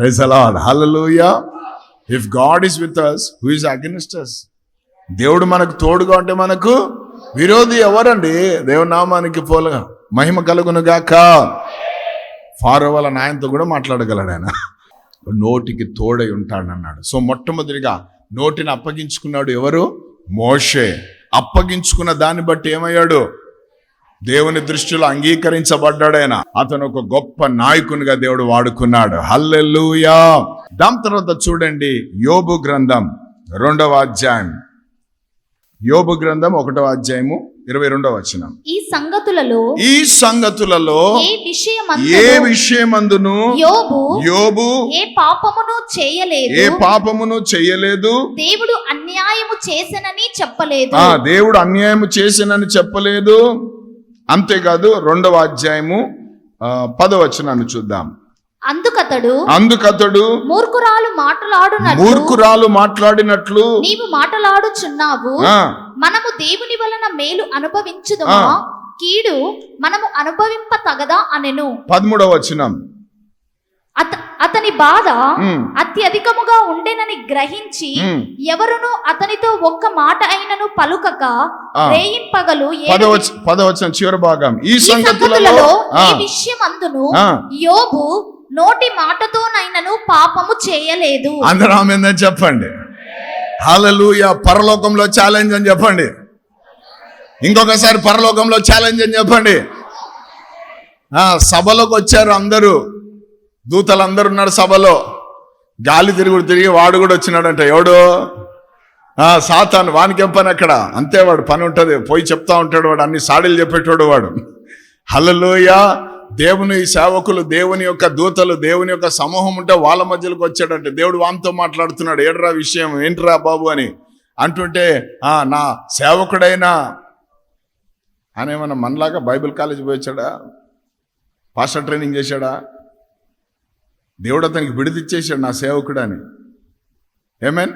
Praise the Lord hallelujah if God is with us who is against us దేవుడు మనకు తోడుగా ఉంటే మనకు విరోధి ఎవరండి? దేవుని నామానికి పోలగా మహిమ కలుగును గాక. ఫారో వాళ్ళ నాయనతో కూడా మాట్లాడగలడు ఆయన. నోటికి తోడై ఉంటాడన్నాడు. సో మొట్టమొదటిగా నోటిని అప్పగించుకున్నాడు ఎవరు? మోషే. అప్పగించుకున్న దాన్ని బట్టి ఏమయ్యాడు? దేవుని దృష్టిలో అంగీకరించబడ్డాడు ఆయన. అతను ఒక గొప్ప నాయకునిగా దేవుడు వాడుకున్నాడు. హల్లెలూయా! దాని తర్వాత చూడండి యోబు గ్రంథం రెండవ అధ్యాయం. యోబు గ్రంథం ఒకటవ అధ్యాయము ఇరవై రెండవ వచనం. ఈ సంగతులలో ఈ సంగతులలో ఏ విషయం ఏ విషయమందును యోబు యోబు ఏ పాపమును చేయలేదు? ఏ పాపమును చెయ్యలేదు దేవుడు అన్యాయము చేసనని చెప్పలేదు. ఆ దేవుడు అన్యాయం చేసినని చెప్పలేదు. అంతేకాదు రెండవ అధ్యాయము పదవచనాన్ని చూద్దాం. అందుకతడు అందుకతడు మూర్ఖురాలు మాట్లాడునట్లు మూర్ఖురాలు మాట్లాడినట్లు నీవు మాట్లాడుచున్నావు. మనము దేవుని వలన మేలు అనుభవించుదమా. కీడు మనము అనుభవింప తగదా అనెను. పదమూడవ వచనం. అత అతని బాధ అత్యధికముగా ఉండెనని గ్రహించి. ఎవరును అతనితో ఒక్క మాట అయినను పలుకక. రేయింపగలు పదవచనం చివరి భాగం. ఈ సంగతులలో ఈ విషయం అందును. యోబు నోటి మాటతోనైనను పాపము చేయలేదు. అందరూ ఆమెందని చెప్పండి. హల్లెలూయా పరలోకంలో ఛాలెంజ్ అని చెప్పండి. ఇంకొకసారి పరలోకంలో ఛాలెంజ్ అని చెప్పండి. సభలోకి వచ్చారు అందరూ. దూతలు అందరు ఉన్నారు సభలో. గాలి తిరుగుడు తిరిగి వాడు కూడా వచ్చినాడంట. ఎవడు? సాతాను వానికి పని అక్కడ? అంతే వాడు పని ఉంటుంది. పోయి చెప్తా ఉంటాడు వాడు. అన్ని సాడీలు చెప్పేటోడు వాడు. హలలోయ దేవుని సేవకులు దేవుని యొక్క దూతలు దేవుని యొక్క సమూహం ఉంటే వాళ్ళ మధ్యలోకి వచ్చాడంటే. దేవుడు వానితో మాట్లాడుతున్నాడు. ఏడ్రా విషయం? ఏంట్రా బాబు అని అంటుంటే నా సేవకుడైనా అనేమన్నా మనలాగా బైబిల్ కాలేజ్ పోయి వచ్చాడా? పాస్టర్ ట్రైనింగ్ చేశాడా? దేవుడు అతనికి విడిదిచ్చేసాడు నా సేవకుడు అని. ఏమేన్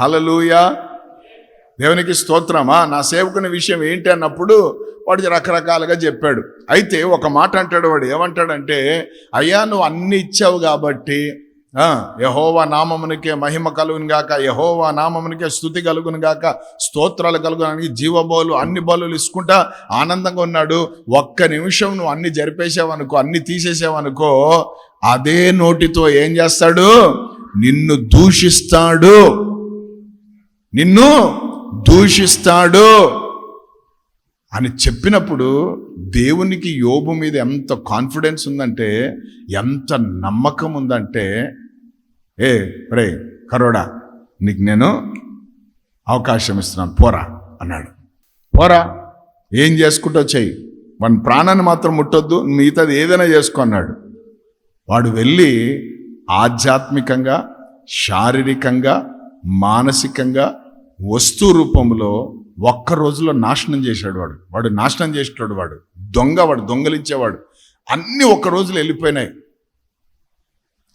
హలలుయా దేవునికి స్తోత్రమా? నా సేవకుని విషయం ఏంటి అన్నప్పుడు వాడు రకరకాలుగా చెప్పాడు. అయితే ఒక మాట అంటాడు వాడు ఏమంటాడంటే అయ్యా నువ్వు అన్ని ఇచ్చావు కాబట్టి యహోవా నామమునికే మహిమ కలుగును గాక యహోవా నామమునికే స్థుతి కలుగును గాక స్తోత్రాలు కలుగునడానికి జీవబోలు అన్ని బలులు ఇసుకుంటా ఆనందంగా ఉన్నాడు. ఒక్క నిమిషం నువ్వు అన్ని జరిపేసావనుకో అన్ని తీసేసావనుకో అదే నోటితో ఏం చేస్తాడు? నిన్ను దూషిస్తాడు. నిన్ను దూషిస్తాడు. అని చెప్పినప్పుడు దేవునికి యోబు మీద ఎంత కాన్ఫిడెన్స్ ఉందంటే ఎంత నమ్మకం ఉందంటే ఏ రే కరోడా నీకు నేను అవకాశం ఇస్తున్నాను పోరా అన్నాడు. పోరా ఏం చేసుకుంటో చెయ్యి. వన్ ప్రాణాన్ని మాత్రం ముట్టొద్దు మిగతాది ఏదైనా చేసుకో అన్నాడు. వాడు వెళ్ళి ఆధ్యాత్మికంగా శారీరకంగా మానసికంగా వస్తు రూపంలో ఒక్క రోజులో నాశనం చేశాడు వాడు. వాడు నాశనం చేసేటాడు వాడు. దొంగ వాడు దొంగలించేవాడు. అన్నీ ఒక్క రోజులు వెళ్ళిపోయినాయి.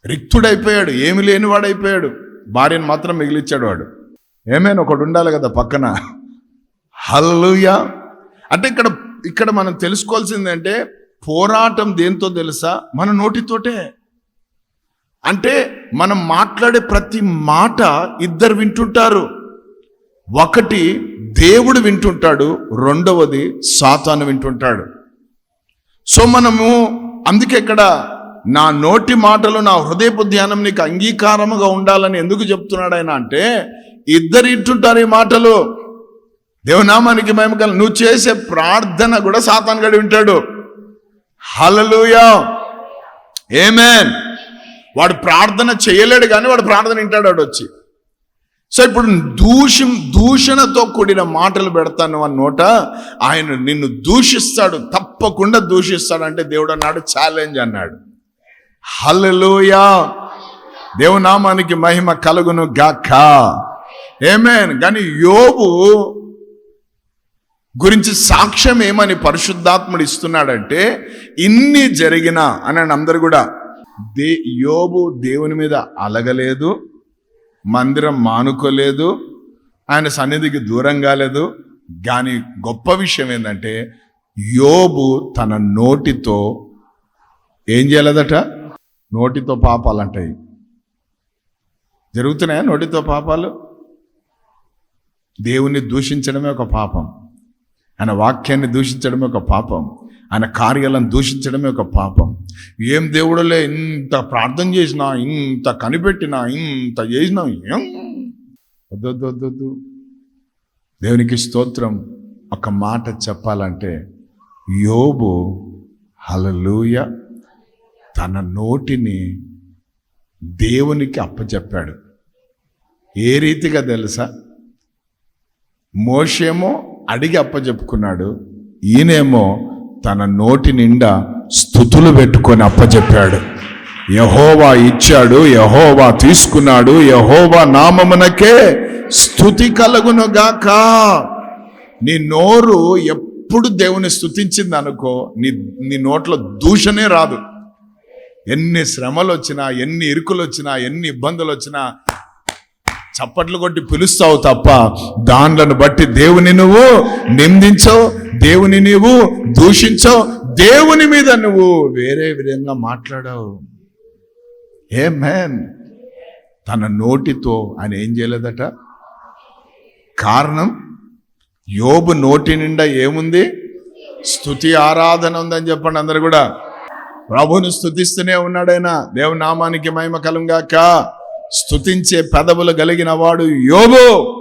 రిక్తుడైపోయాడు ఏమి లేనివాడైపోయాడు భార్యను మాత్రం మిగిలిచ్చాడు వాడు. ఏమైనా ఒకడు ఉండాలి కదా పక్కన. హల్లుయా అంటే ఇక్కడ ఇక్కడ మనం తెలుసుకోవాల్సిందంటే పోరాటం దేంతో తెలుసా? మన నోటితోటే. అంటే మనం మాట్లాడే ప్రతి మాట ఇద్దరు వింటుంటారు. ఒకటి దేవుడు వింటుంటాడు రెండవది సాతాను వింటుంటాడు. సో మనము అందుకే ఇక్కడ నా నోటి మాటలు నా హృదయపు ధ్యానం నీకు అంగీకారముగా ఉండాలని ఎందుకు చెప్తున్నాడు ఆయన అంటే ఇద్దరు వింటుంటారు ఈ మాటలు. దేవునామానికి మేము కల నువ్వు చేసే ప్రార్థన కూడా సాతాన్ గడి వింటాడు. హలలుయా ఏమేన్ వాడు ప్రార్థన చేయలేడు కానీ వాడు ప్రార్థన వింటాడు వాడు వచ్చి. సో ఇప్పుడు దూషం దూషణతో కూడిన మాటలు పెడతాను అన్నోట ఆయన నిన్ను దూషిస్తాడు తప్పకుండా దూషిస్తాడు అంటే దేవుడు అన్నాడు ఛాలెంజ్ అన్నాడు. హల్లెలూయా. దేవునామానికి మహిమ కలుగును గాక ఏమేన్ కానీ యోబు గురించి సాక్ష్యం ఏమని పరిశుద్ధాత్ముడు ఇస్తున్నాడంటే ఇన్ని జరిగినా అని అందరు కూడా దే యోబు దేవుని మీద అలగలేదు మందిరం మానుకోలేదు ఆయన సన్నిధికి దూరం కాలేదు. కానీ గొప్ప విషయం ఏంటంటే యోబు తన నోటితో ఏం చేయలేదట? నోటితో పాపాలు అంటాయి. జరుగుతున్నాయా నోటితో పాపాలు? దేవుణ్ణి దూషించడమే ఒక పాపం. ఆయన వాక్యాన్ని దూషించడమే ఒక పాపం. ఆయన కార్యాలను దూషించడమే ఒక పాపం. ఏం దేవుడులే ఇంత ప్రార్థన చేసినా ఇంత కనిపెట్టినా ఇంత చేసినా ఏం? వద్దు దేవునికి స్తోత్రం. ఒక మాట చెప్పాలంటే యోబు హలలుయ తన నోటిని దేవునికి అప్పచెప్పాడు ఏ రీతిగా తెలుసా? మోషేమో అడిగి అప్పచెప్పుకున్నాడు ఈయనేమో తన నోటి నిండా స్థుతులు పెట్టుకొని అప్పచెప్పాడు యహోవా ఇచ్చాడు యహోవా తీసుకున్నాడు యహోవా నామమునకే స్థుతి కలుగునుగాక. నీ నోరు ఎప్పుడు దేవుని స్థుతించింది అనుకో నీ నీ నోట్లో దూషణే రాదు. ఎన్ని శ్రమలు వచ్చినా ఎన్ని ఇరుకులు వచ్చినా ఎన్ని ఇబ్బందులు వచ్చినా చప్పట్లు కొట్టి పిలుస్తావు తప్ప దానిలను బట్టి దేవుని నువ్వు నిందించవు దేవుని నువ్వు దూషించవు దేవుని మీద నువ్వు వేరే విధంగా మాట్లాడావు. ఏ మ్యాన్ తన నోటితో ఆయన ఏం చేయలేదట? కారణం యోబు నోటి నిండా ఏముంది? స్థుతి ఆరాధన ఉందని చెప్పండి అందరు కూడా. ప్రభుని స్థుతిస్తూనే ఉన్నాడైనా దేవునామానికి మహిమ కలుగాక స్థుతించే పెదవులు కలిగిన వాడు యోబు.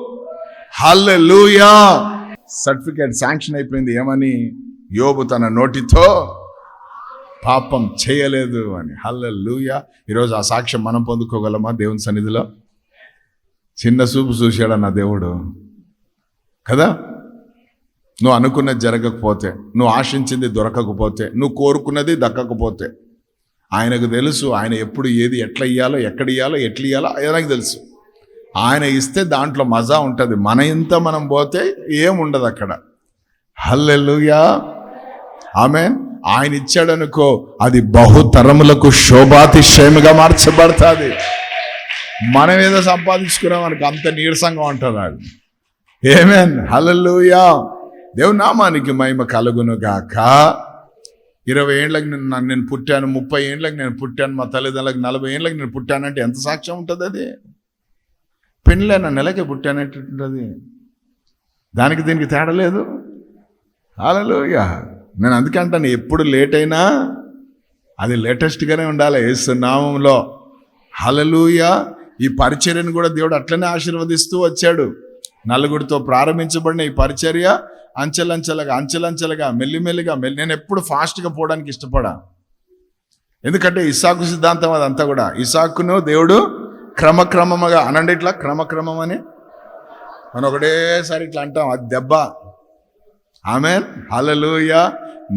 హల్లెలూయా. సర్టిఫికేట్ శాంక్షన్ అయిపోయింది. ఏమని? యోబు తన నోటితో పాపం చేయలేదు అని. హల్లెలూయా. ఈరోజు ఆ సాక్ష్యం మనం పొందుకోగలమా దేవుని సన్నిధిలో? చిన్న చూపు చూశాడు నా దేవుడు? కదా? నువ్వు అనుకున్నది జరగకపోతే నువ్వు ఆశించింది దొరకకపోతే నువ్వు కోరుకున్నది దక్కకపోతే ఆయనకు తెలుసు ఆయన ఎప్పుడు ఏది ఎట్లా ఇయ్యాలో ఎక్కడ ఇయ్యాలో ఎట్లా ఇయ్యాలో ఆయనకు తెలుసు. ఆయన ఇస్తే దాంట్లో మజా ఉంటుంది. మన ఇంత మనం పోతే ఏముండదు అక్కడ. హల్లెలుయా. ఆమె ఆయన ఇచ్చాడనుకో అది బహుతరములకు శోభాతిశయముగా మార్చబడుతుంది. మనం ఏదో సంపాదించుకున్నాం మనకు అంత నీరసంగా ఉంటుంది అది. ఏమేన్ హల్లెలూయా దేవు నామానికి మహిమ కలుగును గాక. ఇరవై ఏళ్ళకి నేను నేను పుట్టాను ముప్పై ఏళ్ళకి నేను పుట్టాను మా తల్లిదండ్రులకు నలభై ఏళ్ళకి నేను పుట్టానంటే ఎంత సాక్ష్యం ఉంటుంది అది? పెళ్ళైన నెలకే పుట్టానంటే ఉంటుంది దానికి దీనికి తేడా లేదు. హల్లెలూయా. నేను అందుకే అంటాను ఎప్పుడు లేట్ అయినా అది లేటెస్ట్గానే ఉండాలి. ఏసునామంలో. నామంలో ఈ పరిచర్యను కూడా దేవుడు అట్లనే ఆశీర్వదిస్తూ వచ్చాడు. నలుగురితో ప్రారంభించబడిన ఈ పరిచర్య అంచెలంచెలుగా అంచెలంచెలుగా మెల్లిమెల్లిగా మెల్లి నేను ఎప్పుడు ఫాస్ట్గా పోవడానికి ఇష్టపడా. ఎందుకంటే ఇసాకు సిద్ధాంతం అదంతా కూడా. ఇసాకును దేవుడు క్రమక్రమముగా అనండి ఇట్లా క్రమక్రమం అని మనం ఒకటేసారి ఇట్లా అంటాం. అది దెబ్బ. ఆమె హలలుయా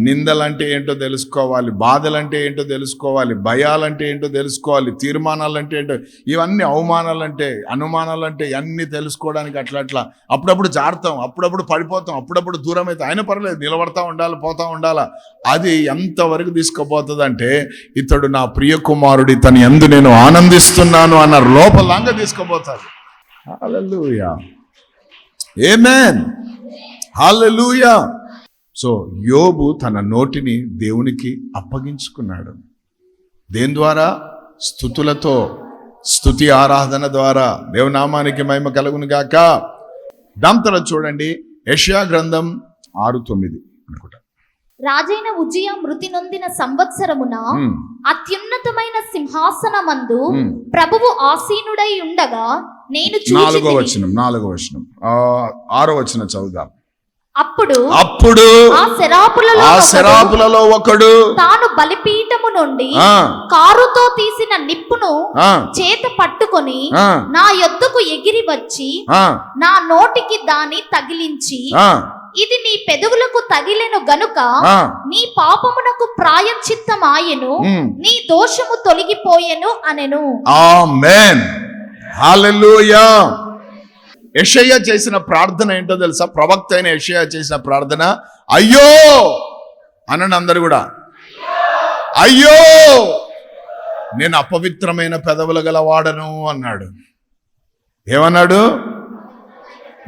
నిందలంటే ఏంటో తెలుసుకోవాలి బాధలంటే ఏంటో తెలుసుకోవాలి భయాలంటే ఏంటో తెలుసుకోవాలి తీర్మానాలంటే ఏంటో ఇవన్నీ అవమానాలంటే అనుమానాలంటే అన్నీ తెలుసుకోవడానికి అట్లా అట్లా. అప్పుడప్పుడు జారుతాం అప్పుడప్పుడు పడిపోతాం అప్పుడప్పుడు దూరం అయితే అయినా పర్లేదు నిలబడతా ఉండాలి పోతా ఉండాలా. అది ఎంతవరకు తీసుకుపోతుందంటే ఇతడు నా ప్రియ కుమారుడి తను ఎందు నేను ఆనందిస్తున్నాను అన్న లోపలంగా తీసుకుపోతాడు. హాలూయా ఏమేన్ హాలూయా సో యోబు తన నోటిని దేవునికి అప్పగించుకున్నాడు. దేని ద్వారా? స్థుతులతో స్థుతి ఆరాధన ద్వారా. దేవునామానికి మహిమ కలుగును గాక. దాంతో చూడండి యెషయా గ్రంథం ఆరు తొమ్మిది అనుకుంటా. రాజైన ఉజియా మృతి నొందిన సంవత్సరమున అత్యున్నతమైన సింహాసనమందు. ప్రభువు ఆసీనుడై ఉండగా నేను నాలుగో వచనం నాలుగో వచనం. ఆరో వచనం చదువుదాం. అప్పుడు అప్పుడు ఆ శరాపులలో ఆ శరాపులలో ఒకడు తాను బలిపీఠము నుండి కారుతో తీసిన నిప్పును చేత పట్టుకొని నా యొద్దకు ఎగిరి వచ్చి నా నోటికి దాని తగిలించి ఇది నీ పెదవులకు తగిలెను గనుక. నీ పాపమునకు ప్రాయశ్చిత్తమాయెను ఉమ్. నీ దోషము తొలగిపోయెను అనెను. ఆమెన్. హల్లెలూయా యషయ్య చేసిన ప్రార్థన ఏంటో తెలుసా? ప్రవక్త అయిన యషయ్య చేసిన ప్రార్థన? అయ్యో! అనండి అందరు కూడా. అయ్యో! నేను అపవిత్రమైన పెదవులు గల వాడను అన్నాడు. ఏమన్నాడు?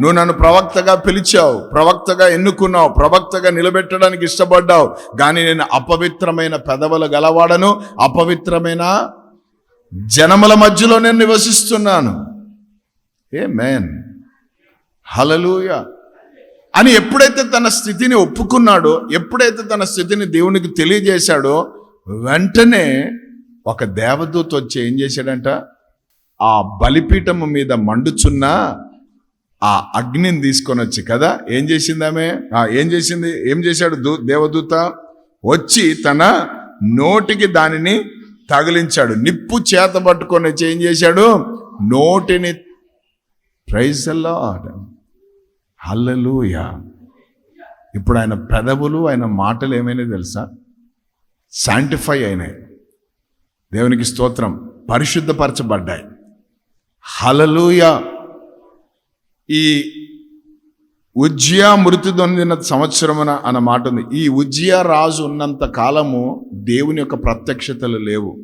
నువ్వు నన్ను ప్రవక్తగా పిలిచావు ప్రవక్తగా ఎన్నుకున్నావు ప్రవక్తగా నిలబెట్టడానికి ఇష్టపడ్డావు కానీ నేను అపవిత్రమైన పెదవులు గలవాడను అపవిత్రమైన జనముల మధ్యలో నేను నివసిస్తున్నాను. ఏ మేన్ హలలుయ అని ఎప్పుడైతే తన స్థితిని ఒప్పుకున్నాడో ఎప్పుడైతే తన స్థితిని దేవునికి తెలియజేశాడో వెంటనే ఒక దేవదూత వచ్చి ఏం చేశాడంట? ఆ బలిపీఠము మీద మండుచున్న ఆ అగ్నిని తీసుకొని వచ్చి కదా ఏం చేసింది ఆమె? ఏం చేసింది? ఏం చేశాడు దూ దేవదూత? వచ్చి తన నోటికి దానిని తగిలించాడు. నిప్పు చేత పట్టుకొని వచ్చి ఏం చేశాడు? నోటిని ప్రైజ్ హల్లెలూయ. ఇప్పుడు ఆయన పెదవులు ఆయన మాటలు ఏమైనా తెలుసా? శాంటిఫై అయినాయి. దేవునికి స్తోత్రం. పరిశుద్ధపరచబడ్డాయి. హలలుయ ఈ ఉజ్జియా మృతి దొందిన సంవత్సరమున అన్న మాట ఉంది. ఈ ఉజ్జియా రాజు ఉన్నంత కాలము దేవుని యొక్క ప్రత్యక్షతలు లేవు.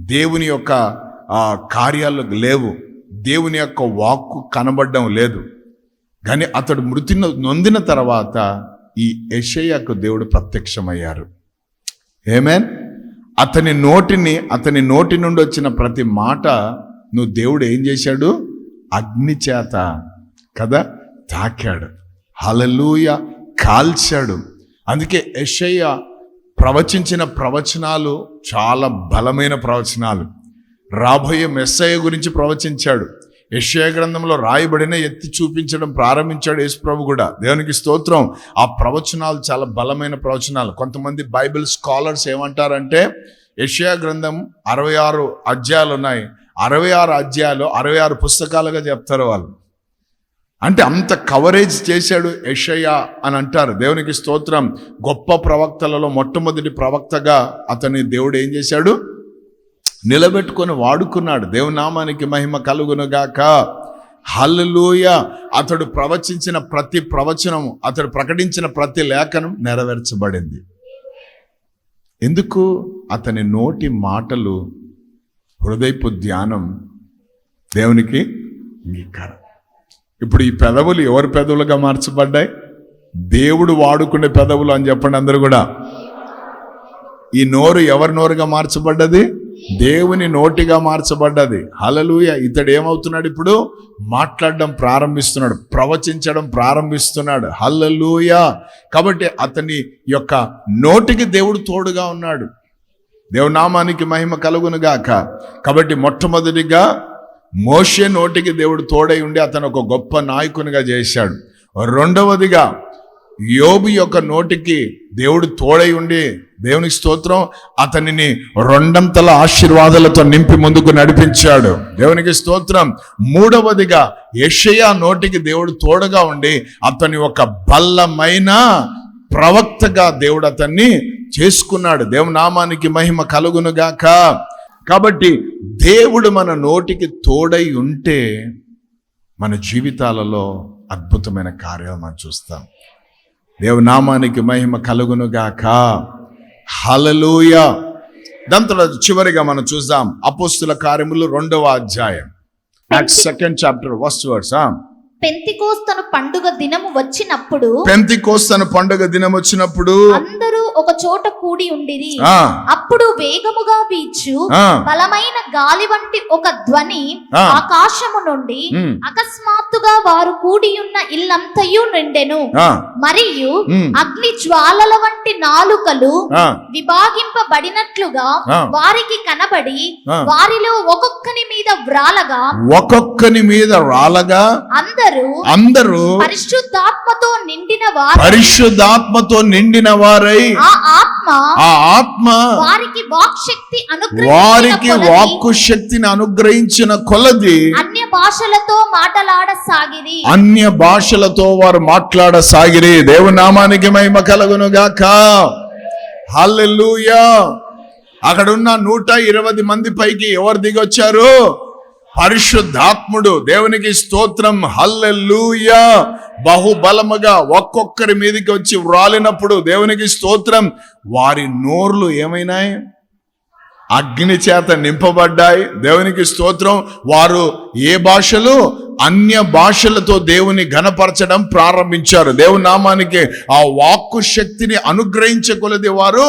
దేవుని యొక్క కార్యాలు లేవు. దేవుని యొక్క వాక్కు కనబడడం లేదు. కానీ అతడు మృతి నొందిన తర్వాత ఈ యషయ్యకు దేవుడు ప్రత్యక్షమయ్యారు. ఏమేన్ అతని నోటిని అతని నోటి నుండి వచ్చిన ప్రతి మాట నువ్వు దేవుడు ఏం చేశాడు? అగ్ని చేత కదా తాకాడు. హలలూయ కాల్చాడు. అందుకే యషయ్య ప్రవచించిన ప్రవచనాలు చాలా బలమైన ప్రవచనాలు. రాబోయే మెస్సయ్య గురించి ప్రవచించాడు. యెషయా గ్రంథంలో రాయబడిన ఎత్తి చూపించడం ప్రారంభించాడు యేసుప్రభు కూడా. దేవునికి స్తోత్రం. ఆ ప్రవచనాలు చాలా బలమైన ప్రవచనాలు. కొంతమంది బైబిల్ స్కాలర్స్ ఏమంటారంటే యశ్యా గ్రంథం అరవై ఆరు అధ్యాయాలు ఉన్నాయి. అరవై ఆరు అధ్యాయాలు అరవై ఆరు పుస్తకాలుగా చెప్తారు వాళ్ళు. అంటే అంత కవరేజ్ చేశాడు యెషయా అని అంటారు. దేవునికి స్తోత్రం. గొప్ప ప్రవక్తలలో మొట్టమొదటి ప్రవక్తగా అతని దేవుడు ఏం చేశాడు? నిలబెట్టుకొని వాడుకున్నాడు. దేవునామానికి మహిమ కలుగునుగాక. హల్లుయ అతడు ప్రవచించిన ప్రతి ప్రవచనం అతడు ప్రకటించిన ప్రతి లేఖనం నెరవేర్చబడింది. ఎందుకు? అతని నోటి మాటలు హృదయపు ధ్యానం దేవునికి అంగీకారం. ఇప్పుడు ఈ పెదవులు ఎవరి పెదవులుగా మార్చబడ్డాయి? దేవుడు వాడుకునే పెదవులు అని చెప్పండి అందరూ కూడా. ఈ నోరు ఎవరి నోరుగా మార్చబడ్డది? దేవుని నోటిగా మార్చబడ్డది. హలలుయ ఇతడు ఏమవుతున్నాడు ఇప్పుడు? మాట్లాడడం ప్రారంభిస్తున్నాడు. ప్రవచించడం ప్రారంభిస్తున్నాడు. హల్లెలూయ. కాబట్టి అతని యొక్క నోటికి దేవుడు తోడుగా ఉన్నాడు. దేవునామానికి మహిమ కలుగునుగాక. కాబట్టి మొట్టమొదటిగా మోషే నోటికి దేవుడు తోడై ఉండి అతను ఒక గొప్ప నాయకునిగా చేశాడు. రెండవదిగా యోబు యొక్క నోటికి దేవుడు తోడై ఉండి దేవునికి స్తోత్రం అతనిని రెండంతల ఆశీర్వాదాలతో నింపి ముందుకు నడిపించాడు. దేవునికి స్తోత్రం. మూడవదిగా యషయా నోటికి దేవుడు తోడుగా ఉండి అతని ఒక బల్లమైన ప్రవక్తగా దేవుడు అతన్ని చేసుకున్నాడు. దేవునామానికి మహిమ కలుగునుగాక కాబట్టి దేవుడు మన నోటికి తోడై ఉంటే మన జీవితాలలో అద్భుతమైన కార్యాలు మనం చూస్తాం. దేవునామానికి మహిమ కలుగునుగాక. హలలుయ దాని తర్వాత చివరిగా మనం చూద్దాం అపోస్తుల కార్యములు రెండవ అధ్యాయం. సెకండ్ చాప్టర్ ఫస్ట్ వర్డ్స్ పెంతికోస్తను పండుగ దినము వచ్చినప్పుడు పెంతి కోస్తన పండుగ దినం వచ్చినప్పుడు అందరూ ఒక చోట కూడి ఉండిరి. అప్పుడు వేగముగా వీచు బలమైన గాలి వంటి ఒక ధ్వని. ఆకాశము నుండి అకస్మాత్తుగా వారు కూడి ఉన్న ఇల్లంతయు నిండెను. మరియు అగ్ని జ్వాలల వంటి నాలుకలు విభాగింపబడినట్లుగా. వారికి కనబడి. వారిలో ఒక్కొక్కని మీద వ్రాలగా ఒక్కొక్కని మీద రాలగా అందరూ అందరూ పరిశుద్ధాత్మతో నిండిన వారు. పరిశుద్ధాత్మతో నిండిన వారై. ఆ ఆత్మ ఆ ఆత్మ వారికి వాక్శక్తి వారికి అనుగ్రహించిన వాక్కు శక్తిని అనుగ్రహించిన కొలది. అన్య భాషలతో మాటలాడసాగిరి. అన్య భాషలతో వారు మాట్లాడసాగిరి. దేవునామానికి మహిమ కలుగును గాక. హల్లెలూయా. అక్కడున్న నూట ఇరవై మంది పైకి ఎవరు దిగొచ్చారు? పరిశుద్ధాత్ముడు. దేవునికి స్తోత్రం. హల్లెలూయా. బహుబలముగా ఒక్కొక్కరి మీదకి వచ్చి వ్రాలినప్పుడు దేవునికి స్తోత్రం. వారి నోర్లు ఏమైనాయి? అగ్ని చేత నింపబడ్డాయి. దేవునికి స్తోత్రం. వారు ఏ భాషలు? అన్య భాషలతో దేవుని ఘనపరచడం ప్రారంభించారు. దేవుని నామానికి ఆ వాక్కు శక్తిని అనుగ్రహించే కొలది వారు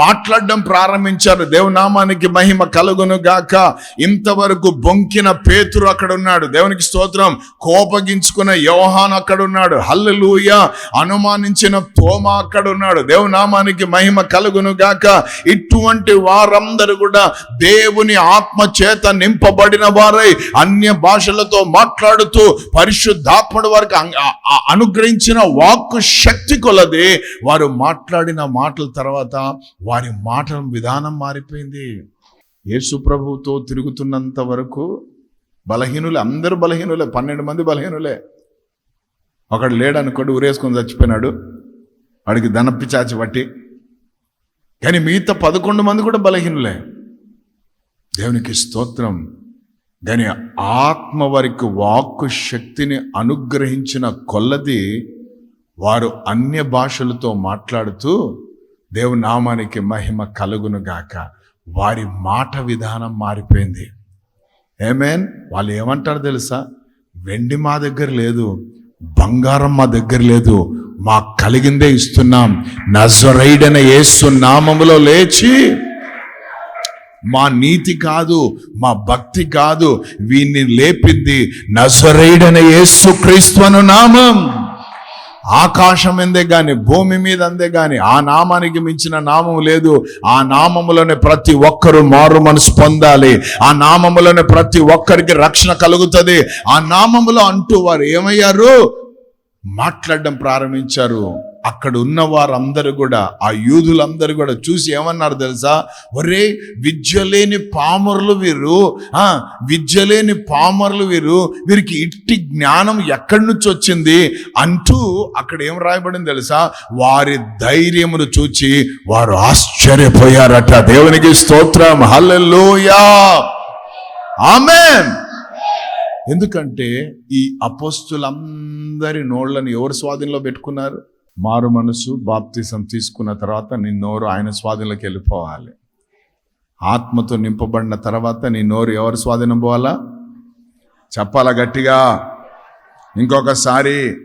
మాట్లాడడం ప్రారంభించారు. దేవుని నామానికి మహిమ కలుగును గాక. ఇంతవరకు బొంకిన పేతురు అక్కడ ఉన్నాడు దేవునికి స్తోత్రం. కోపగించుకున్న యోహాన్ అక్కడ ఉన్నాడు హల్లెలూయ! అనుమానించిన తోమ అక్కడ ఉన్నాడు దేవుని నామానికి మహిమ కలుగును గాక. ఇటువంటి వారందరూ కూడా దేవుని ఆత్మ చేత నింపబడిన వారై అన్య భాషలతో మాట్లాడుతూ పరిశుద్ధాత్ముడు వారికి అనుగ్రహించిన వాక్కు శక్తి కొలది. వారు మాట్లాడిన మాటల తర్వాత వారి మాటల విధానం మారిపోయింది. యేసు ప్రభువుతో తిరుగుతున్నంత వరకు బలహీనులే అందరూ బలహీనులే పన్నెండు మంది బలహీనులే. ఒకడు లేడనుకోడు ఊరేసుకొని చచ్చిపోయినాడు. వాడికి దనప్పి చాచి పట్టి. కానీ మిగతా పదకొండు మంది కూడా బలహీనులే. దేవునికి స్తోత్రం. కానీ ఆత్మ వారికి వాక్కు శక్తిని అనుగ్రహించిన కొల్లది వారు అన్య భాషలతో మాట్లాడుతూ దేవునామానికి మహిమ కలుగును గాక. వారి మాట విధానం మారిపోయింది. ఏమేన్ వాళ్ళు ఏమంటారు తెలుసా? వెండి మా దగ్గర లేదు బంగారం మా దగ్గర లేదు మా కలిగిందే ఇస్తున్నాం. నజరైడన ఏసు నామములో లేచి మా నీతి కాదు మా భక్తి కాదు. వీన్ని లేపింది నజరైడన యేసు క్రీస్తువను నామం. ఆకాశం ఎందే గాని భూమి మీద అందే గాని ఆ నామానికి మించిన నామం లేదు. ఆ నామములోనే ప్రతి ఒక్కరు మారు మనసు పొందాలి. ఆ నామములోనే ప్రతి ఒక్కరికి రక్షణ కలుగుతుంది. ఆ నామములో అంటూ వారు ఏమయ్యారు? మాట్లాడడం ప్రారంభించారు. అక్కడ ఉన్న వారందరూ కూడా ఆ యూదులందరూ కూడా చూసి ఏమన్నారు తెలుసా? ఒరే విద్య లేని పామరులు వీరు ఆ విద్య లేని పామరులు వీరు వీరికి ఇట్టి జ్ఞానం ఎక్కడి నుంచి వచ్చింది? అంటూ అక్కడ ఏం రాయబడింది తెలుసా? వారి ధైర్యమును చూచి వారు ఆశ్చర్యపోయారట. దేవునికి స్తోత్రం. హల్లెలూయా! ఆమెన్! ఎందుకంటే ఈ అపోస్తులందరి నోళ్ళని ఎవరు స్వాధీనంలో పెట్టుకున్నారు? మారు మనసు బాప్తిసం తీసుకున్న తర్వాత నీ నోరు ఆయన స్వాధీనంలోకి వెళ్ళిపోవాలి. ఆత్మతో నింపబడిన తర్వాత నీ నోరు ఎవరు స్వాధీనం పోవాలా? చెప్పాలా గట్టిగా? ఇంకొకసారి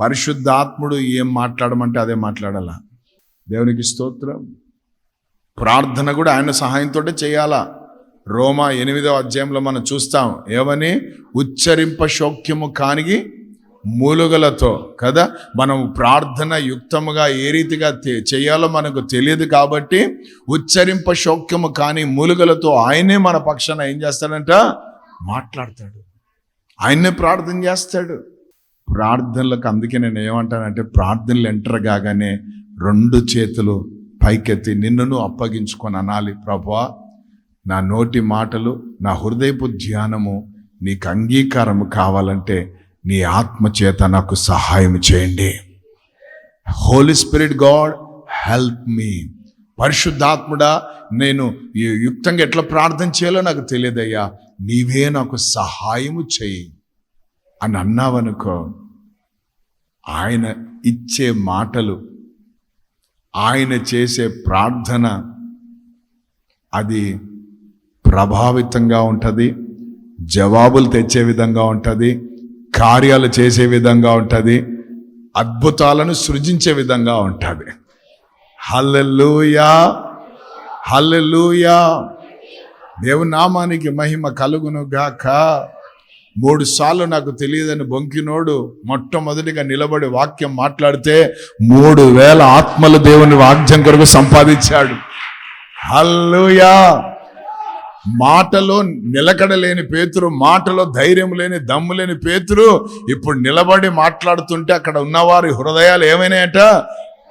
పరిశుద్ధ ఆత్ముడు ఏం మాట్లాడమంటే అదే మాట్లాడాలా. దేవునికి స్తోత్రం. ప్రార్థన కూడా ఆయన సహాయంతో చేయాలా? రోమా ఎనిమిదో అధ్యాయంలో మనం చూస్తాం ఏమని? ఉచ్చరింప శోక్యము కానిగి మూలుగలతో కదా? మనం ప్రార్థన యుక్తముగా ఏ రీతిగా చేయాలో మనకు తెలియదు కాబట్టి ఉచ్చరింప శోక్యము కానీ మూలుగలతో ఆయనే మన పక్షాన ఏం చేస్తాడంట? మాట్లాడతాడు. ఆయన్నే ప్రార్థన చేస్తాడు. ప్రార్థనలకు అందుకే నేను ఏమంటానంటే ప్రార్థనలు ఎంటర్ కాగానే రెండు చేతులు పైకెత్తి నిన్నును అప్పగించుకొని అనాలి ప్రభా నా నోటి మాటలు నా హృదయపు ధ్యానము నీకు అంగీకారము కావాలంటే నీ ఆత్మ చేత నాకు సహాయం చేయండి. Holy spirit God help me పరిశుద్ధాత్ముడా నేను యుక్తంగా ఎట్లా ప్రార్థన చేయాలో నాకు తెలియదయ్యా. నీవే నాకు సహాయము చేయి. అని అన్నావనుకో ఆయన ఇచ్చే మాటలు ఆయన చేసే ప్రార్థన అది ప్రభావితంగా ఉంటుంది జవాబులు తెచ్చే విధంగా ఉంటుంది కార్యాలు చేసే విధంగా ఉంటుంది అద్భుతాలను సృజించే విధంగా ఉంటుంది. హల్లెలూయా హల్లెలూయా. దేవుని నామానికి మహిమ కలుగును గాక మూడు సార్లు నాకు తెలియదని బొంకినోడు మొట్టమొదటిగా నిలబడి వాక్యం మాట్లాడితే మూడు వేల ఆత్మలు దేవుని వాక్యం కొరకు సంపాదించాడు. హల్లుయా మాటలో నిలకడలేని పేతురు మాటలో ధైర్యం లేని దమ్ము లేని పేతురు ఇప్పుడు నిలబడి మాట్లాడుతుంటే అక్కడ ఉన్నవారి హృదయాలు ఏమైనాయట?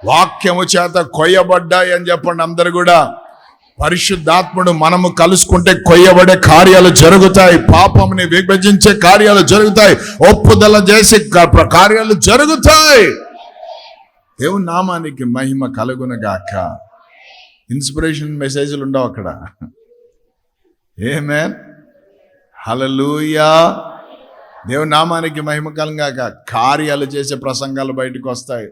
వాక్యము చేత కొయ్యబడ్డాయి అని చెప్పండి అందరు కూడా. పరిశుద్ధాత్ముడు మనము కలుసుకుంటే కొయ్యబడే కార్యాలు జరుగుతాయి. పాపంని విభజించే కార్యాలు జరుగుతాయి. ఒప్పుదల చేసే కార్యాలు జరుగుతాయి. దేవుని నామానికి మహిమ కలుగునగాక. ఇన్స్పిరేషన్ మెసేజ్లు ఉండవు అక్కడ. ఏమేన్ హలలుయా దేవుని నామానికి మహిమకలంగా కార్యాలు చేసే ప్రసంగాలు బయటకు వస్తాయి.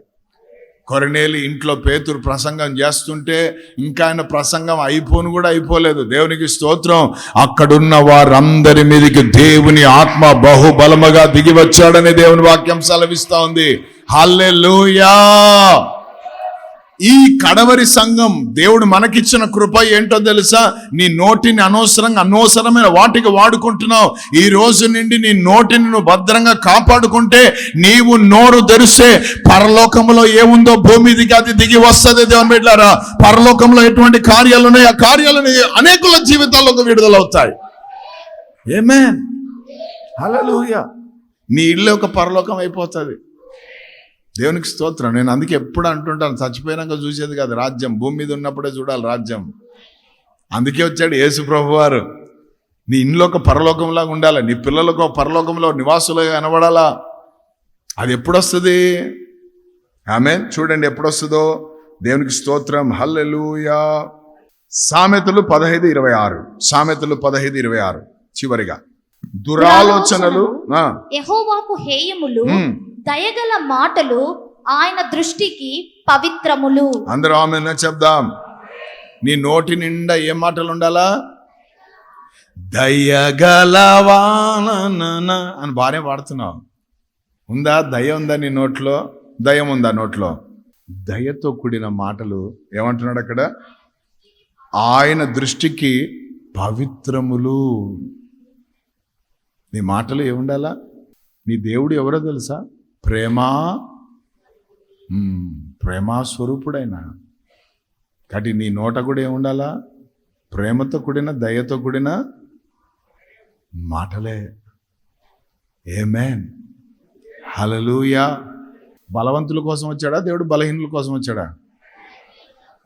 కొరనేలి ఇంట్లో పేతురు ప్రసంగం చేస్తుంటే ఇంకా ఆయన ప్రసంగం అయిపోను కూడా అయిపోలేదు. దేవునికి స్తోత్రం. అక్కడున్న వారందరి మీదకి దేవుని ఆత్మ బహుబలముగా దిగి వచ్చాడని దేవుని వాక్యం సెలవిస్తా ఉంది. హల్లెలూయా ఈ కడవరి సంఘం దేవుడు మనకిచ్చిన కృప ఏంటో తెలుసా? నీ నోటిని అనవసరంగా అనవసరమైన వాటికి వాడుకుంటున్నావు. ఈ రోజు నుండి నీ నోటిని నువ్వు భద్రంగా కాపాడుకుంటే నీవు నోరు తెరిస్తే పరలోకంలో ఏముందో భూమి దిగి అది దిగి వస్తుంది. దేవుని బిడ్డారా పరలోకంలో ఎటువంటి కార్యాలు ఉన్నాయి? ఆ కార్యాలు అనేకుల జీవితాల్లోకి విడుదలవుతాయి. ఏమే హల్లెలూయా నీ ఇల్లు ఒక పరలోకం అయిపోతుంది. దేవునికి స్తోత్రం. నేను అందుకే ఎప్పుడు అంటుంటాను చచ్చిపోయినాక చూసేది కాదు రాజ్యం. భూమి మీద ఉన్నప్పుడే చూడాలి రాజ్యం. అందుకే వచ్చాడు యేసు ప్రభు వారు నీ ఇంట్లో ఒక పరలోకంలాగా ఉండాలి? నీ పిల్లలకు ఒక పరలోకంలో నివాసులుగా కనబడాలా? అది ఎప్పుడొస్తుంది? ఆమె చూడండి ఎప్పుడొస్తుందో. దేవునికి స్తోత్రం. హల్లెలూయా. సామెతలు పదహైదు ఇరవై ఆరు. సామెతలు పదహైదు ఇరవై ఆరు. చివరిగా. దురాలోచనలు యెహోవాకు హేయములు. దయగల మాటలు ఆయన దృష్టికి పవిత్రములు. అందరూ ఆమె చెప్దాం. నీ నోటి నిండా ఏ మాటలు ఉండాలా దయగలవాన అని బాగానే పాడుతున్నావు. ఉందా? దయ ఉందా నీ నోట్లో? దయం ఉందా నోట్లో? దయతో కూడిన మాటలు ఏమంటున్నాడు అక్కడ? ఆయన దృష్టికి పవిత్రములు. నీ మాటలు ఏముండాలా? నీ దేవుడు ఎవరో తెలుసా? ప్రేమా? ప్రేమా స్వరూపుడైన. కాబట్టి నీ నోట కూడా ఏముండాలా? ప్రేమతో కూడిన దయతో కూడిన మాటలే. ఏమేన్ హలలుయా బలవంతుల కోసం వచ్చాడా? దేవుడు బలహీనుల కోసం వచ్చాడా?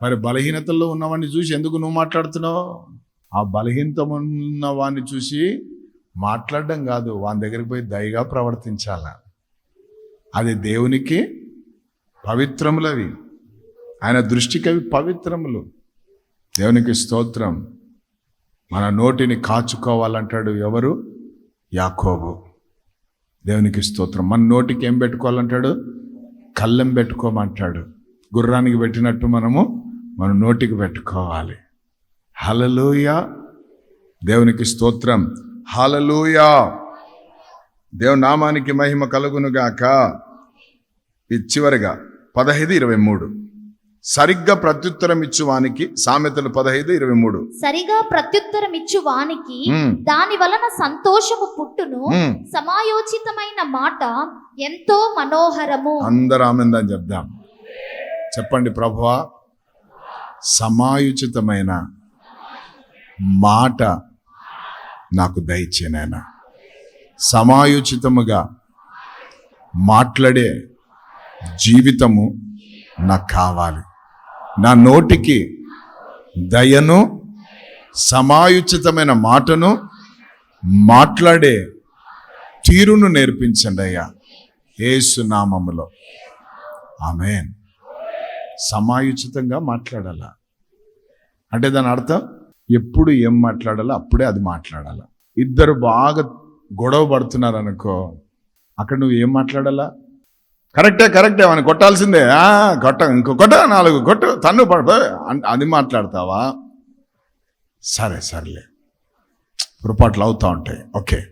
మరి బలహీనతల్లో ఉన్నవాడిని చూసి ఎందుకు నువ్వు మాట్లాడుతున్నావు? ఆ బలహీనత ఉన్న వాడిని చూసి మాట్లాడడం కాదు వాని దగ్గరికి పోయి దయగా ప్రవర్తించాల? అది దేవునికి పవిత్రములు అవి ఆయన దృష్టికి అవి పవిత్రములు. దేవునికి స్తోత్రం. మన నోటిని కాచుకోవాలంటాడు ఎవరు? యాకోబు. దేవునికి స్తోత్రం. మన నోటికి ఏం పెట్టుకోవాలంటాడు? కళ్ళెం పెట్టుకోమంటాడు. గుర్రానికి పెట్టినట్టు మనము మన నోటికి పెట్టుకోవాలి. హలలోయ దేవునికి స్తోత్రం. హలలుయా నామానికి మహిమ కలుగునుగాక. ఇది చివరిగా పదహైదు ఇరవై మూడు. సరిగ్గా ప్రత్యుత్తరం ఇచ్చువానికి సామెతలు పదహైదు ఇరవై మూడు. సరిగా ప్రత్యుత్తరం ఇచ్చు వానికి. దాని వలన సంతోషము పుట్టును. సమాయోచితమైన మాట ఎంతో మనోహరము. అందరూ ఆమెందని చెప్దాం. చెప్పండి ప్రభువా. సమాయుచితమైన మాట. నాకు దయచేనైనా సమాయుచితముగా మాట్లాడే జీవితము నాకు కావాలి. నా నోటికి దయను సమాయుచితమైన మాటను మాట్లాడే తీరును నేర్పించండి అయ్యా. ఏసు నామములో. ఆమెన్. సమాయుచితంగా మాట్లాడాల? అంటే దాని అర్థం ఎప్పుడు ఏం మాట్లాడాలో అప్పుడే అది మాట్లాడాలి? ఇద్దరు బాగా గొడవ పడుతున్నారు అనుకో అక్కడ నువ్వు ఏం మాట్లాడాలా? కరెక్టే కరెక్టే అని కొట్టాల్సిందే. కొట్ట ఇంకో కొట్ట నాలుగు కొట్టు తన్ను పడ అది మాట్లాడతావా? సరే సర్లే. పొరపాట్లు అవుతూ ఉంటాయి. ఓకే.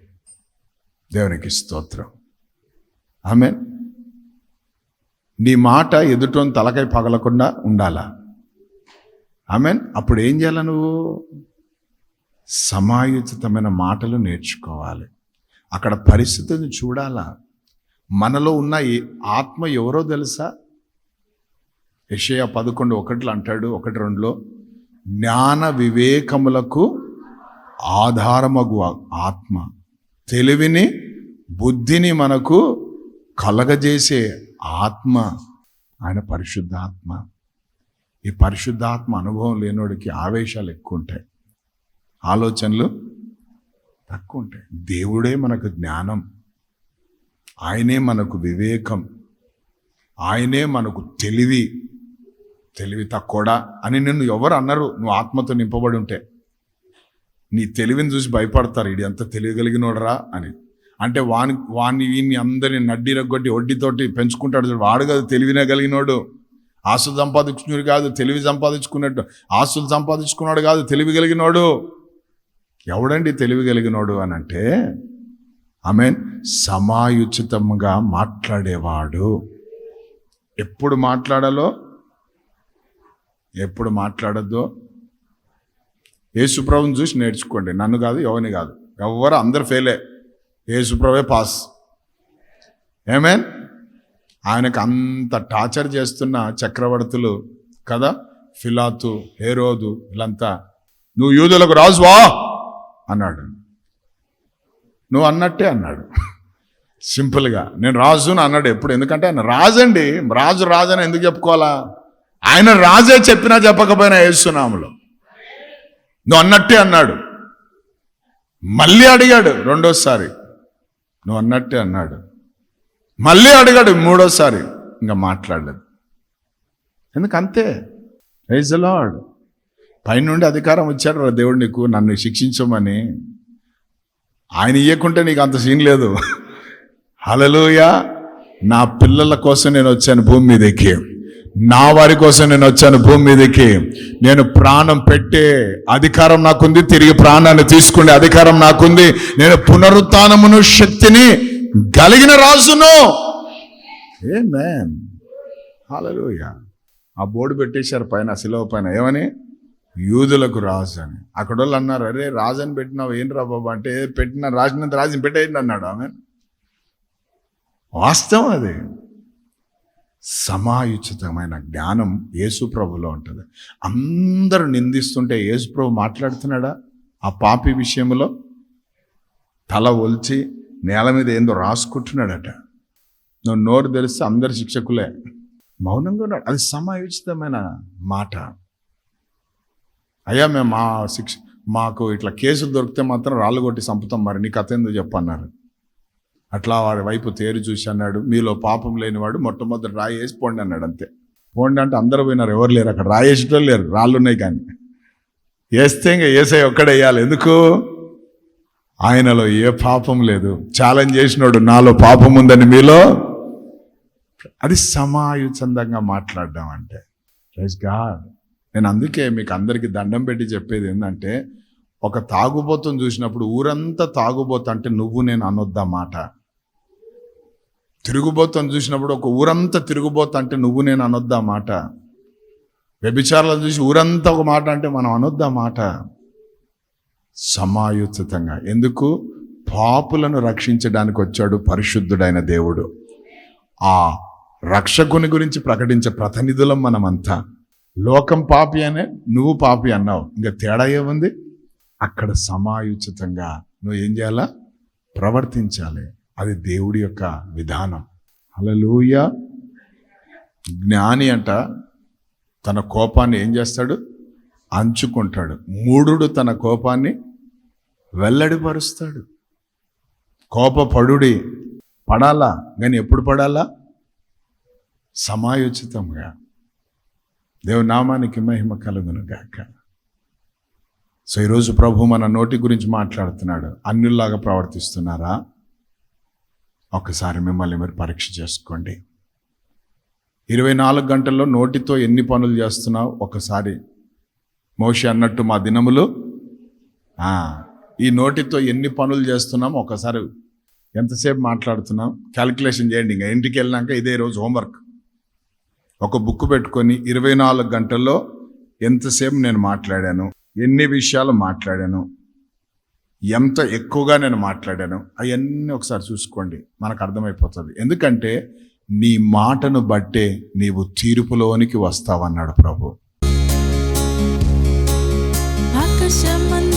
దేవునికి స్తోత్రం. ఆమె నీ మాట ఎదుటోని తలకై పగలకుండా ఉండాలా? ఆమెన్. అప్పుడు ఏం చేయాలి నువ్వు? సమాయుచితమైన మాటలు నేర్చుకోవాలి. అక్కడ పరిస్థితిని చూడాలా. మనలో ఉన్న ఈ ఆత్మ ఎవరో తెలుసా? యషయ పదకొండు ఒకటిలో అంటాడు ఒకటి రెండులో జ్ఞాన వివేకములకు ఆధారమగు ఆత్మ. తెలివిని బుద్ధిని మనకు కలగజేసే ఆత్మ. ఆయన పరిశుద్ధాత్మ. ఈ పరిశుద్ధాత్మ అనుభవం లేనోడికి ఆవేశాలు ఎక్కువ ఉంటాయి ఆలోచనలు తక్కువ ఉంటాయి దేవుడే మనకు జ్ఞానం. ఆయనే మనకు వివేకం. ఆయనే మనకు తెలివి. తెలివి తక్కువడా అని నిన్ను ఎవరు అన్నారు నువ్వు ఆత్మతో నింపబడి ఉంటే. నీ తెలివిని చూసి భయపడతారు. ఇది ఎంత తెలియగలిగినోడరా అని. అంటే వాని వాని వీని అందరిని నడ్డి రగ్గొట్టి వడ్డీతోటి పెంచుకుంటాడు వాడు కదా తెలివినే కలిగినోడు. ఆస్తులు సంపాదించుకున్నాడు కాదు తెలివి సంపాదించుకున్నట్టు ఆస్తులు సంపాదించుకున్నాడు కాదు తెలివి కలిగినోడు. ఎవడండి తెలివి కలిగినోడు అని అంటే ఆమె సమాయుచితంగా మాట్లాడేవాడు. ఎప్పుడు మాట్లాడాలో ఎప్పుడు మాట్లాడద్దో యేసుప్రభుని చూసి నేర్చుకోండి. నన్ను కాదు ఎవరిని కాదు. ఎవరు? అందరు ఫెయిలే. యేసుప్రభే పాస్. ఏమేన్ ఆయనకు అంత టార్చర్ చేస్తున్న చక్రవర్తులు కదా? ఫిలాతు హేరోదు వీళ్ళంతా నువ్వు యూదులకు రాజువా అన్నాడు. నువ్వు అన్నట్టే అన్నాడు. సింపుల్గా నేను రాజుని అన్నాడు ఎప్పుడు. ఎందుకంటే ఆయన రాజండి. రాజు రాజు అని ఎందుకు చెప్పుకోవాలా? ఆయన రాజే చెప్పినా చెప్పకపోయినా యేసునాములో నువ్వు అన్నట్టే అన్నాడు. మళ్ళీ అడిగాడు రెండోసారి. నువ్వు అన్నట్టే అన్నాడు. మళ్ళీ అడిగాడు మూడోసారి. ఇంకా మాట్లాడలేదు. ఎందుకంతే? రైజ్ లాడ్ పైనుండి అధికారం వచ్చాడు రా దేవుడు నీకు నన్ను శిక్షించమని. ఆయన ఇయ్యకుంటే నీకు అంత సీన్ లేదు. హలలుయా నా పిల్లల కోసం నేను వచ్చాను భూమి మీదకి. నా వారి కోసం నేను వచ్చాను భూమి మీదకి. నేను ప్రాణం పెట్టే అధికారం నాకుంది తిరిగి ప్రాణాన్ని తీసుకునే అధికారం నాకుంది. నేను పునరుత్నమును శక్తిని కలిగిన రాజును. ఏ మ్యాన్ హలలుయ ఆ బోర్డు పెట్టేశారు పైన శిలవ పైన. ఏమని? యూదులకు రాజు అని. అక్కడ వాళ్ళు అన్నారు అరే రాజు అని పెట్టినావు ఏం రా బాబా? అంటే పెట్టిన రాజునంత రాజుని పెట్టేయండి అన్నాడు. ఆమె వాస్తవం అది. సమాయుచితమైన జ్ఞానం యేసుప్రభులో ఉంటుంది. అందరూ నిందిస్తుంటే యేసుప్రభు మాట్లాడుతున్నాడా? ఆ పాపి విషయంలో తల ఒల్చి నేల మీద ఏందో రాసుకుంటున్నాడట. నువ్వు నోరు తెలిస్తే అందరు శిక్షకులే. మౌనంగా ఉన్నాడు. అది సమాయోచితమైన మాట. అయ్యా మేము మా శిక్ష మాకు ఇట్లా కేసులు దొరికితే మాత్రం రాళ్ళు కొట్టి చంపుతాం మరి. నీకు కథ చెప్పన్నారు? అట్లా వాడి వైపు తేరు చూసి అన్నాడు. మీలో పాపం లేనివాడు మొట్టమొదటి రాయి వేసి పోండి అన్నాడు అంతే. పోండి అంటే అందరూ పోయినారు. ఎవరు లేరు అక్కడ. రాయి వేసేటోళ్ళు లేరు. రాళ్ళు ఉన్నాయి కానీ. వేస్తే ఇంకా వేసే ఒక్కడే వేయాలి. ఎందుకు? ఆయనలో ఏ పాపం లేదు. ఛాలెంజ్ చేసినోడు నాలో పాపం ఉందని మీలో అది సమాయుచందంగా మాట్లాడడం అంటే రైస్ గాడ్ నేను అందుకే మీకు అందరికీ దండం పెట్టి చెప్పేది ఏంటంటే ఒక తాగుబోతుని చూసినప్పుడు ఊరంతా తాగుబోతు అంటే నువ్వు నేను అనొద్దా మాట? తిరుగుబోతుని చూసినప్పుడు ఒక ఊరంతా తిరుగుబోతు అంటే నువ్వు నేను అనొద్దా మాట? వ్యభిచారాలను చూసి ఊరంతా ఒక మాట అంటే మనం అనొద్దా మాట? సమాయుచితంగా ఎందుకు? పాపులను రక్షించడానికి వచ్చాడు పరిశుద్ధుడైన దేవుడు. ఆ రక్షకుని గురించి ప్రకటించే ప్రతినిధులం మనమంతా. లోకం పాపి అనే నువ్వు పాపి అన్నావు. ఇంకా తేడా ఏముంది? అక్కడ సమాయుచితంగా నువ్వు ఏం చేయాలా? ప్రవర్తించాలి. అది దేవుడి యొక్క విధానం. అలలోయ జ్ఞాని అంట తన కోపాన్ని ఏం చేస్తాడు? అంచుకుంటాడు. మూఢుడు తన కోపాన్ని వెల్లడిపరుస్తాడు. కోపపడుడి. పడాలా? కానీ ఎప్పుడు పడాలా? సమాయోచితంగా. దేవునామానికి మహిమ కలుగును గాక. సో ఈరోజు ప్రభు మన నోటి గురించి మాట్లాడుతున్నాడు. అన్యుల్లాగా ప్రవర్తిస్తున్నారా? ఒకసారి మిమ్మల్ని మీరు పరీక్ష చేసుకోండి. ఇరవై నాలుగు గంటల్లో నోటితో ఎన్ని పనులు చేస్తున్నావు? ఒకసారి మోషి అన్నట్టు మా దినములు. ఈ నోటితో ఎన్ని పనులు చేస్తున్నాం? ఒకసారి ఎంతసేపు మాట్లాడుతున్నాం? క్యాలిక్యులేషన్ చేయండి ఇంకా. ఇంటికి వెళ్ళినాక ఇదే రోజు హోంవర్క్ ఒక బుక్ పెట్టుకొని ఇరవై నాలుగు గంటల్లో ఎంతసేపు నేను మాట్లాడాను? ఎన్ని విషయాలు మాట్లాడాను? ఎంత ఎక్కువగా నేను మాట్లాడాను? అవన్నీ ఒకసారి చూసుకోండి. మనకు అర్థమైపోతుంది. ఎందుకంటే నీ మాటను బట్టే నీవు తీర్పులోనికి వస్తావన్నాడు ప్రభు. הקשה מנ...